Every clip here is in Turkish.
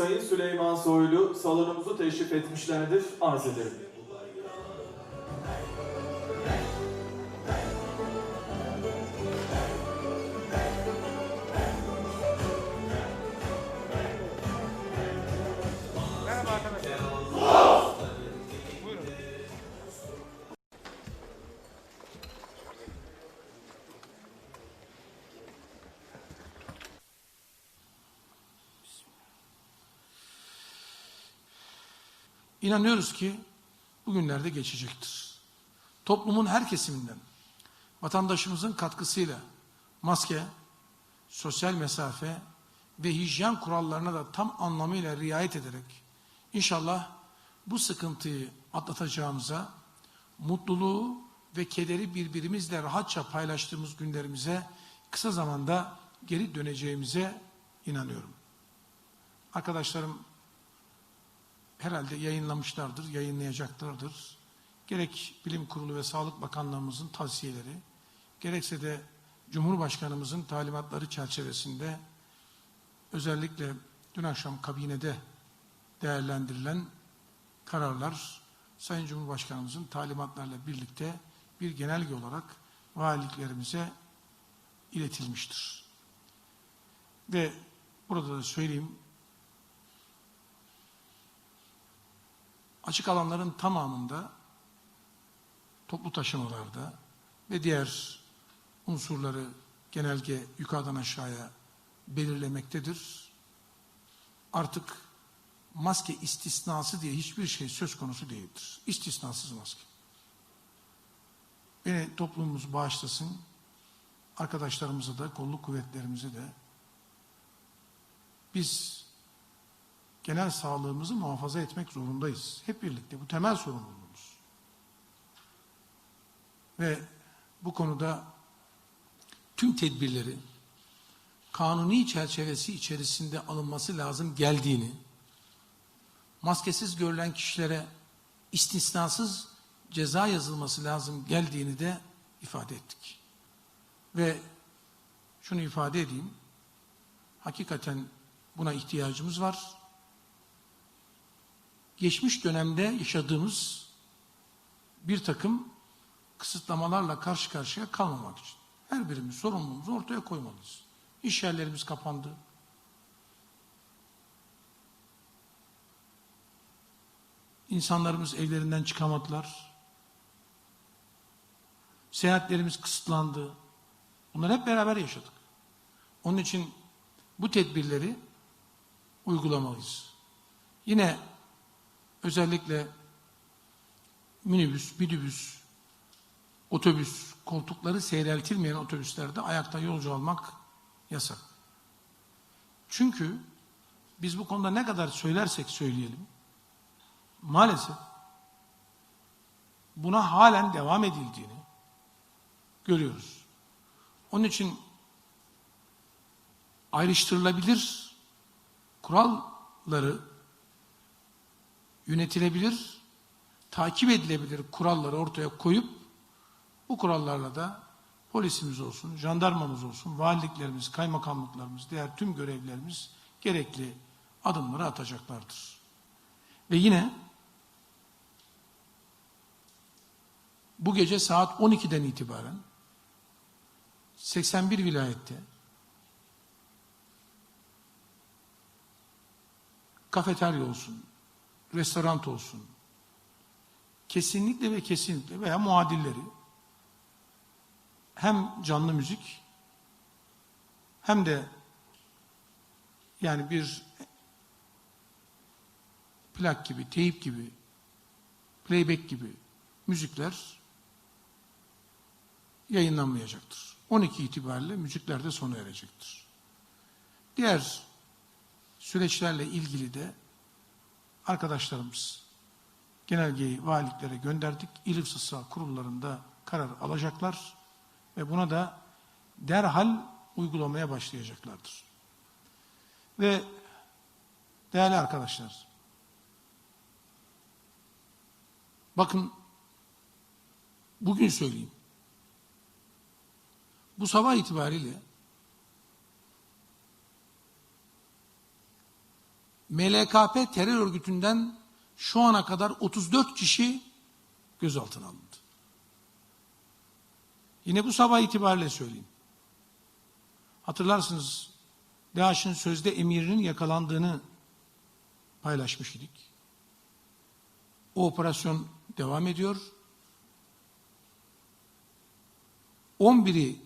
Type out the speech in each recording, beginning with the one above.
Sayın Süleyman Soylu salonumuzu teşrif etmişlerdir. Arz ederim. İnanıyoruz ki bugünlerde geçecektir. Toplumun her kesiminden vatandaşımızın katkısıyla maske, sosyal mesafe ve hijyen kurallarına da tam anlamıyla riayet ederek inşallah bu sıkıntıyı atlatacağımıza, mutluluğu ve kederi birbirimizle rahatça paylaştığımız günlerimize kısa zamanda geri döneceğimize inanıyorum. Arkadaşlarım herhalde yayınlamışlardır, yayınlayacaklardır. Gerek Bilim Kurulu ve Sağlık Bakanlığımızın tavsiyeleri, gerekse de Cumhurbaşkanımızın talimatları çerçevesinde özellikle dün akşam kabinede değerlendirilen kararlar Sayın Cumhurbaşkanımızın talimatlarla birlikte bir genelge olarak valiliklerimize iletilmiştir. Ve burada da söyleyeyim, açık alanların tamamında toplu taşımalarda ve diğer unsurları genelge yukarıdan aşağıya belirlemektedir. Artık maske istisnası diye hiçbir şey söz konusu değildir. İstisnasız maske. Beni toplumumuz bağışlasın. Arkadaşlarımıza da, kolluk kuvvetlerimize de biz genel sağlığımızı muhafaza etmek zorundayız. Hep birlikte bu temel sorumluluğumuz. Ve bu konuda tüm tedbirleri kanuni çerçevesi içerisinde alınması lazım geldiğini, maskesiz görülen kişilere istisnasız ceza yazılması lazım geldiğini de ifade ettik. Ve şunu ifade edeyim, hakikaten buna ihtiyacımız var geçmiş dönemde yaşadığımız bir takım kısıtlamalarla karşı karşıya kalmamak için. Her birimiz sorumluluğumuzu ortaya koymalıyız. İş yerlerimiz kapandı. İnsanlarımız evlerinden çıkamadılar. Seyahatlerimiz kısıtlandı. Bunları hep beraber yaşadık. Onun için bu tedbirleri uygulamalıyız. Yine özellikle minibüs, minibüs, otobüs, koltukları seyreltilmeyen otobüslerde ayakta yolcu almak yasak. Çünkü biz bu konuda ne kadar söylersek söyleyelim, maalesef buna halen devam edildiğini görüyoruz. Onun için ayrıştırılabilir kuralları yönetilebilir, takip edilebilir kuralları ortaya koyup bu kurallarla da polisimiz olsun, jandarmamız olsun, valiliklerimiz, kaymakamlıklarımız, diğer tüm görevlilerimiz gerekli adımları atacaklardır. Ve yine bu gece saat 12'den itibaren 81 vilayette kafeterya olsun, restoran olsun, kesinlikle ve kesinlikle veya muadilleri hem canlı müzik hem de yani bir plak gibi, teyip gibi, playback gibi müzikler yayınlanmayacaktır. 12 itibariyle müzikler de sona erecektir. Diğer süreçlerle ilgili de arkadaşlarımız genelgeyi valiliklere gönderdik. İl İfsısa kurullarında karar alacaklar ve buna da derhal uygulamaya başlayacaklardır. Ve değerli arkadaşlar, bakın bugün söyleyeyim. Bu sabah itibariyle MLKP terör örgütünden şu ana kadar 34 kişi gözaltına alındı. Yine bu sabah itibariyle söyleyeyim. Hatırlarsınız DAEŞ'in sözde emirinin yakalandığını paylaşmış idik. O operasyon devam ediyor. 11'i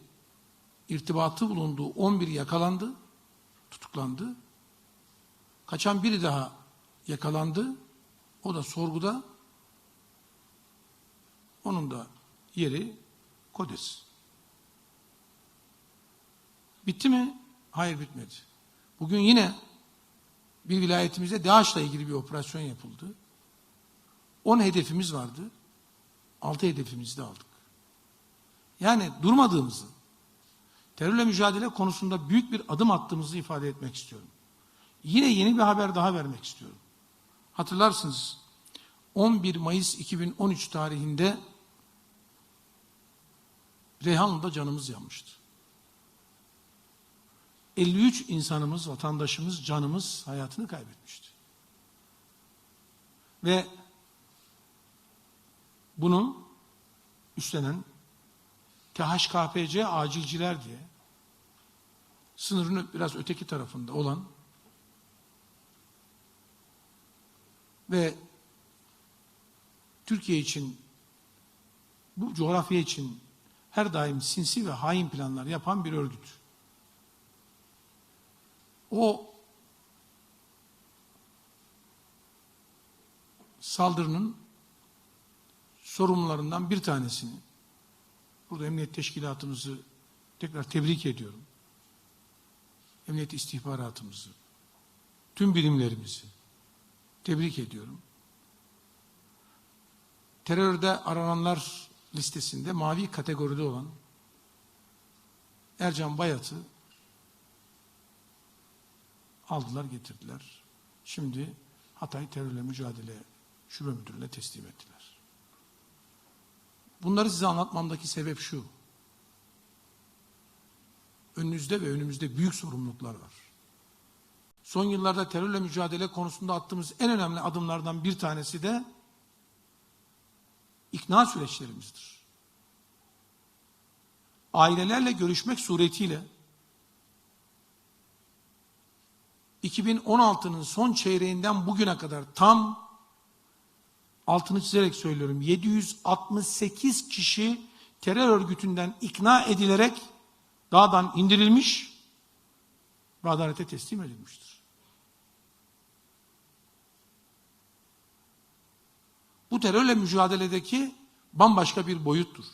irtibatı bulunduğu 11 yakalandı, tutuklandı. Kaçan biri daha yakalandı. O da sorguda. Onun da yeri Kodes. Bitti mi? Hayır bitmedi. Bugün yine bir vilayetimizde DAEŞ'la ilgili bir operasyon yapıldı. 10 hedefimiz vardı. 6 hedefimizi de aldık. Yani durmadığımızı, terörle mücadele konusunda büyük bir adım attığımızı ifade etmek istiyorum. Yine yeni bir haber daha vermek istiyorum. Hatırlarsınız 11 Mayıs 2013 tarihinde Reyhanlı'da canımız yanmıştı. 53 insanımız, vatandaşımız, canımız hayatını kaybetmişti. Ve bunu üstlenen THKPC acilciler diye sınırın biraz öteki tarafında olan ve Türkiye için bu coğrafya için her daim sinsi ve hain planlar yapan bir örgüt. O saldırının sorumlularından bir tanesini burada emniyet teşkilatımızı tekrar tebrik ediyorum. Emniyet istihbaratımızı, tüm birimlerimizi tebrik ediyorum. Terörde arananlar listesinde mavi kategoride olan Ercan Bayat'ı aldılar getirdiler. Şimdi Hatay Terörle Mücadele Şube Müdürlüğü'ne teslim ettiler. Bunları size anlatmamdaki sebep şu. Önünüzde ve önümüzde büyük sorumluluklar var. Son yıllarda terörle mücadele konusunda attığımız en önemli adımlardan bir tanesi de ikna süreçlerimizdir. Ailelerle görüşmek suretiyle 2016'nın son çeyreğinden bugüne kadar tam altını çizerek söylüyorum 768 kişi terör örgütünden ikna edilerek dağdan indirilmiş ve adalete teslim edilmiştir. Bu terörle mücadeledeki bambaşka bir boyuttur.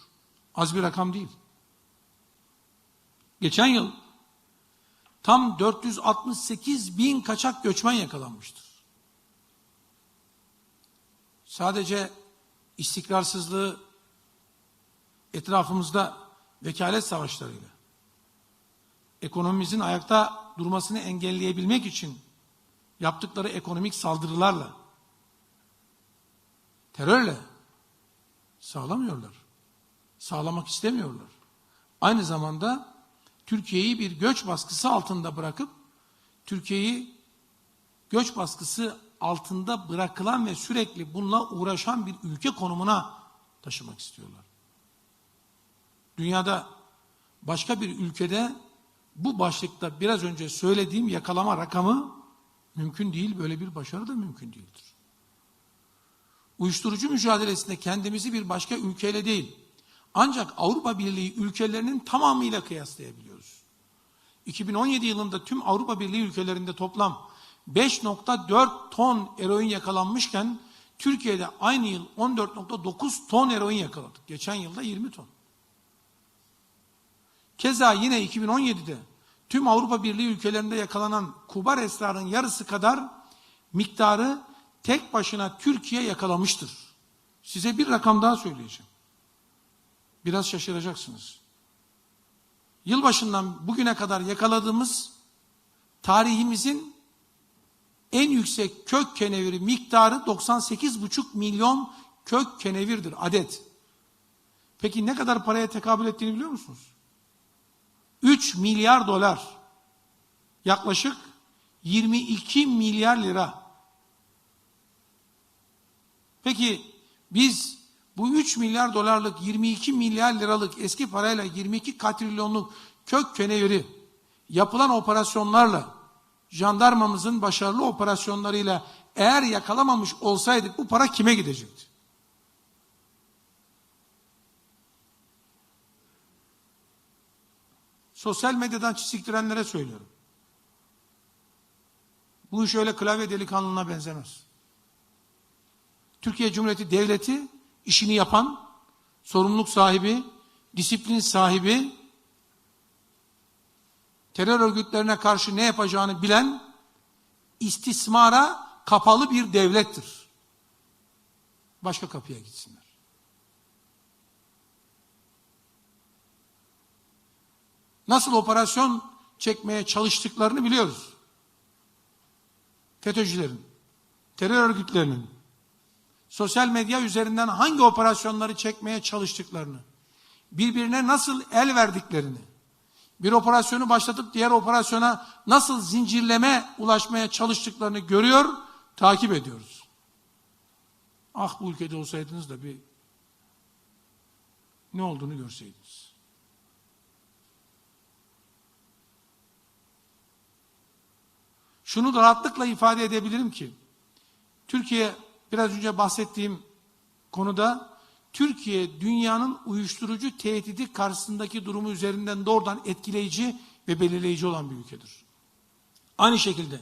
Az bir rakam değil. Geçen yıl tam 468 bin kaçak göçmen yakalanmıştır. Sadece istikrarsızlığı etrafımızda vekalet savaşlarıyla ekonomimizin ayakta durmasını engelleyebilmek için yaptıkları ekonomik saldırılarla terörle sağlamıyorlar. Sağlamak istemiyorlar. Aynı zamanda Türkiye'yi bir göç baskısı altında bırakıp Türkiye'yi göç baskısı altında bırakılan ve sürekli bununla uğraşan bir ülke konumuna taşımak istiyorlar. Dünyada başka bir ülkede bu başlıkta biraz önce söylediğim yakalama rakamı mümkün değil, böyle bir başarı da mümkün değildir. Uyuşturucu mücadelesinde kendimizi bir başka ülkeyle değil, ancak Avrupa Birliği ülkelerinin tamamıyla kıyaslayabiliyoruz. 2017 yılında tüm Avrupa Birliği ülkelerinde toplam 5.4 ton eroin yakalanmışken Türkiye'de aynı yıl 14.9 ton eroin yakaladık. Geçen yılda 20 ton. Keza yine 2017'de tüm Avrupa Birliği ülkelerinde yakalanan kubar esrarın yarısı kadar miktarı tek başına Türkiye yakalamıştır. Size bir rakam daha söyleyeceğim. Biraz şaşıracaksınız. Yılbaşından bugüne kadar yakaladığımız tarihimizin en yüksek kök keneviri miktarı 98,5 milyon kök kenevirdir adet. Peki ne kadar paraya tekabül ettiğini biliyor musunuz? 3 milyar dolar. Yaklaşık 22 milyar lira. Peki biz bu 3 milyar dolarlık 22 milyar liralık eski parayla 22 katrilyonluk kök keneviri yapılan operasyonlarla jandarmamızın başarılı operasyonlarıyla eğer yakalamamış olsaydık bu para kime gidecekti? Sosyal medyadan çiziktirenlere söylüyorum. Bu iş öyle klavye delikanlına benzemez. Türkiye Cumhuriyeti Devleti işini yapan, sorumluluk sahibi, disiplin sahibi, terör örgütlerine karşı ne yapacağını bilen, istismara kapalı bir devlettir. Başka kapıya gitsinler. Nasıl operasyon çekmeye çalıştıklarını biliyoruz. FETÖ'cülerin, terör örgütlerinin, sosyal medya üzerinden hangi operasyonları çekmeye çalıştıklarını, birbirine nasıl el verdiklerini, bir operasyonu başlatıp diğer operasyona nasıl zincirleme ulaşmaya çalıştıklarını görüyor, takip ediyoruz. Ah bu ülkede olsaydınız da bir ne olduğunu görseydiniz. Şunu da rahatlıkla ifade edebilirim ki, Türkiye biraz önce bahsettiğim konuda Türkiye dünyanın uyuşturucu tehdidi karşısındaki durumu üzerinden doğrudan etkileyici ve belirleyici olan bir ülkedir. Aynı şekilde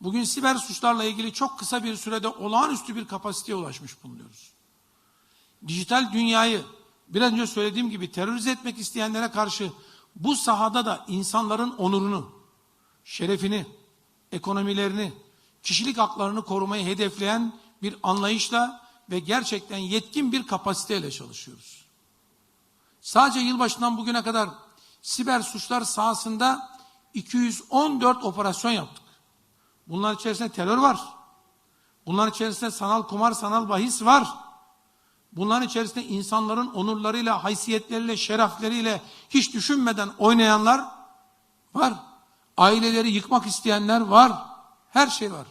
bugün siber suçlarla ilgili çok kısa bir sürede olağanüstü bir kapasiteye ulaşmış bulunuyoruz. Dijital dünyayı biraz önce söylediğim gibi terörize etmek isteyenlere karşı bu sahada da insanların onurunu, şerefini, ekonomilerini, kişilik haklarını korumayı hedefleyen bir anlayışla ve gerçekten yetkin bir kapasiteyle çalışıyoruz. Sadece yılbaşından bugüne kadar siber suçlar sahasında 214 operasyon yaptık. Bunların içerisinde terör var. Bunların içerisinde sanal kumar, sanal bahis var. Bunların içerisinde insanların onurlarıyla, haysiyetleriyle, şerefleriyle hiç düşünmeden oynayanlar var. Aileleri yıkmak isteyenler var. Her şey var.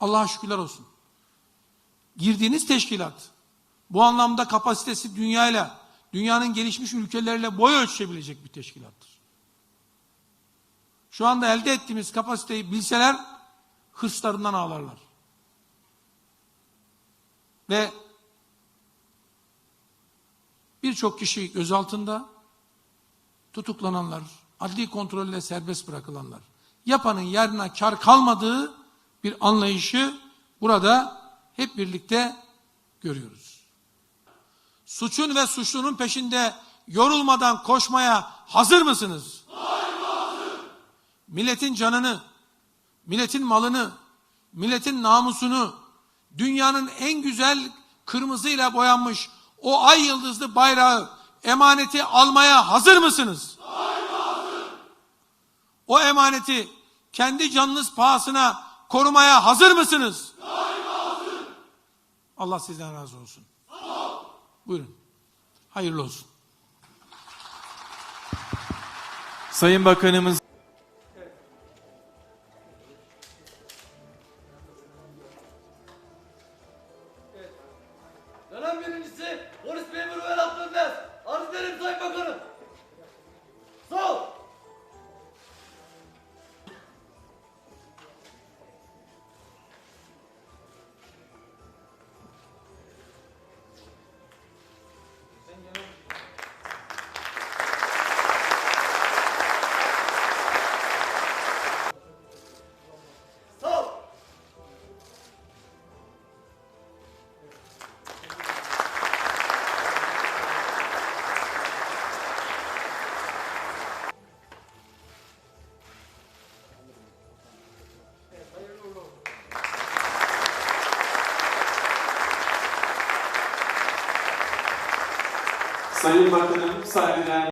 Allah'a şükürler olsun. Girdiğiniz teşkilat bu anlamda kapasitesi dünyayla, dünyanın gelişmiş ülkeleriyle boy ölçüşebilecek bir teşkilattır. Şu anda elde ettiğimiz kapasiteyi bilseler hırslarından ağlarlar. Ve birçok kişi gözaltında tutuklananlar, adli kontrolle serbest bırakılanlar, yapanın yerine kar kalmadığı bir anlayışı burada hep birlikte görüyoruz. Suçun ve suçlunun peşinde yorulmadan koşmaya hazır mısınız? Milletin canını, milletin malını, milletin namusunu, dünyanın en güzel kırmızıyla boyanmış o ay yıldızlı bayrağı emaneti almaya hazır mısınız? O emaneti kendi canınız pahasına korumaya hazır mısınız? Allah sizden razı olsun. Buyurun. Hayırlı olsun. Sayın Bakanımız Dönem birincisi Sayın Bakanım saygıdeğer